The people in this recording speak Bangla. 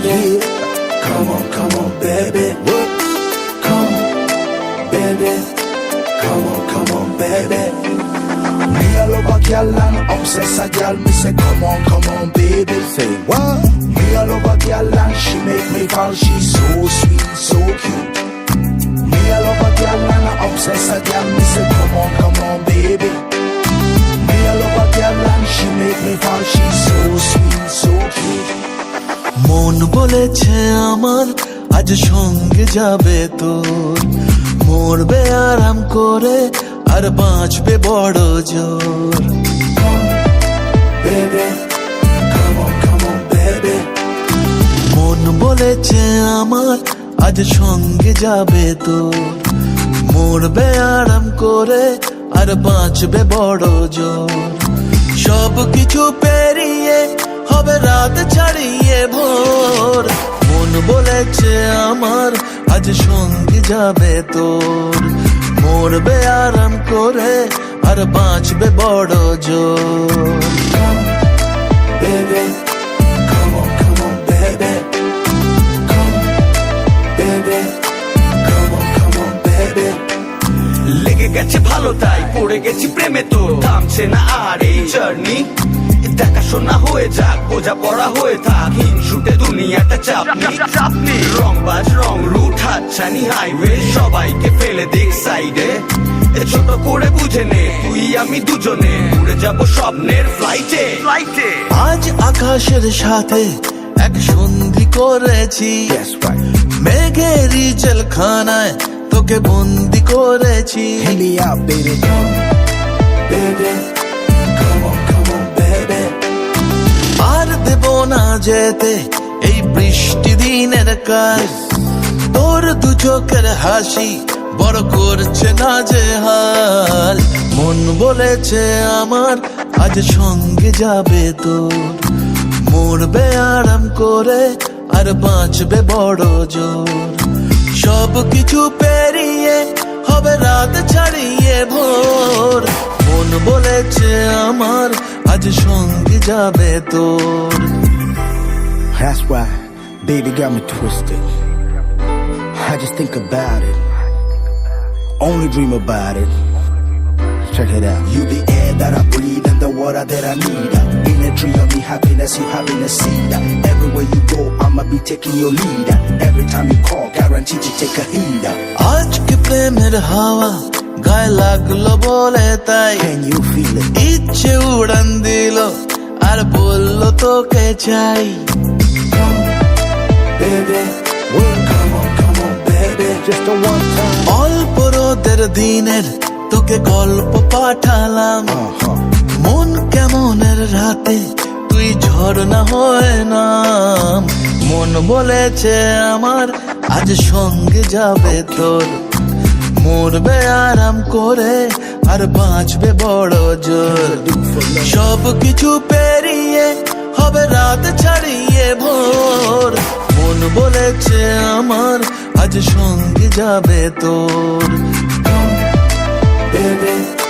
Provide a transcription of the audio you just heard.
baby. Come on, come on, baby. Come, baby. Come on, come on, baby. Míralo vaquearla, no obsesa me say come on, come on, baby. Say what? Míralo vaquearla, she make me fall, she's so sweet, so cute. Míralo vaquearla, no obsesa me say come on, come on, baby. Míralo vaquearla, she make me fall, she's so বলেছে আমার আজ সঙ্গে যাবে তোর। মরবে আরাম করে আর বাঁচবে বড় জোর. মন বলেছে আমার আজ সঙ্গে যাবে তোর। মরবে আরাম করে আর বাঁচবে বড় জোর। সব কিছু পেরিয়ে হবে রাত ছাড়িয়ে ভোর। মন বলেছে আমার আজ সঙ্গে যাবে তোর। মরবে আরাম করে আর বাঁচবে বড় জোর। Baby, come on, come on, baby. Come, baby, come on, come on, baby. লেগে গেছে ভালো তাই পড়ে গেছি প্রেমে তো থামছে না আর এই জার্নি দেখাশোনা হয়ে যাক বোঝা পড়া হয়ে থাক। হিংসুটে দুনিয়াটা চাপনি চাপনি রং বাজ রং রুট হাতছানি হাইওয়ে সবাইকে ফেলে দিক সাইডে ছোট করে বুঝে নে তুই আমি দুজনে উড়ে যাব স্বপ্নের ফ্লাইটে ফ্লাইটে আজ আকাশের সাথে এক সন্ধি করেছি. মেঘেরই জেলখানায় তোকে বন্দি করেছি। Hit me out, দেব না যেতে। এই বৃষ্টি দিনের কাজ, তোর দু চোখের হাসি বড় করছে না যে হাল। মন বলেছে আমার আজ সঙ্গে যাবে তোর মরবে আরাম করে আর বাঁচবে বড় জোর। সব কিছু পেরিয়ে হবে রাত ছাড়িয়ে ভোর। মন বলেছে আমার আজ সঙ্গে যাবে তোর That's why, baby got me twisted. I just think about it. Only dream about it. Check it out. You the air that I breathe and the water that I need. In a tree of me happiness, you having a seed. Everywhere you go, I'ma be taking your lead. Every time you call, guaranteed you take a heed. আজকে প্রেমের হাওয়া গায়ে লাগল বলে তাই Can you feel it? ইচ্ছে উড়ান দিল আর বলল তোকে চাই. অল্প রোদের দিনের তোকে গল্প পাঠালাম Uh-huh. মন কেমনের রাতে তুই ঝর্ণা হয় নাম মন বলেছে আমার আজ সঙ্গে যাবে তোর মরবে আরাম করে আর বাঁচবে বড় জোর। সব কিছু পেরিয়ে হবে রাত ছাড়িয়ে ভোর। মন বলেছে আমার আজ সঙ্গে যাবে তোর। Baby,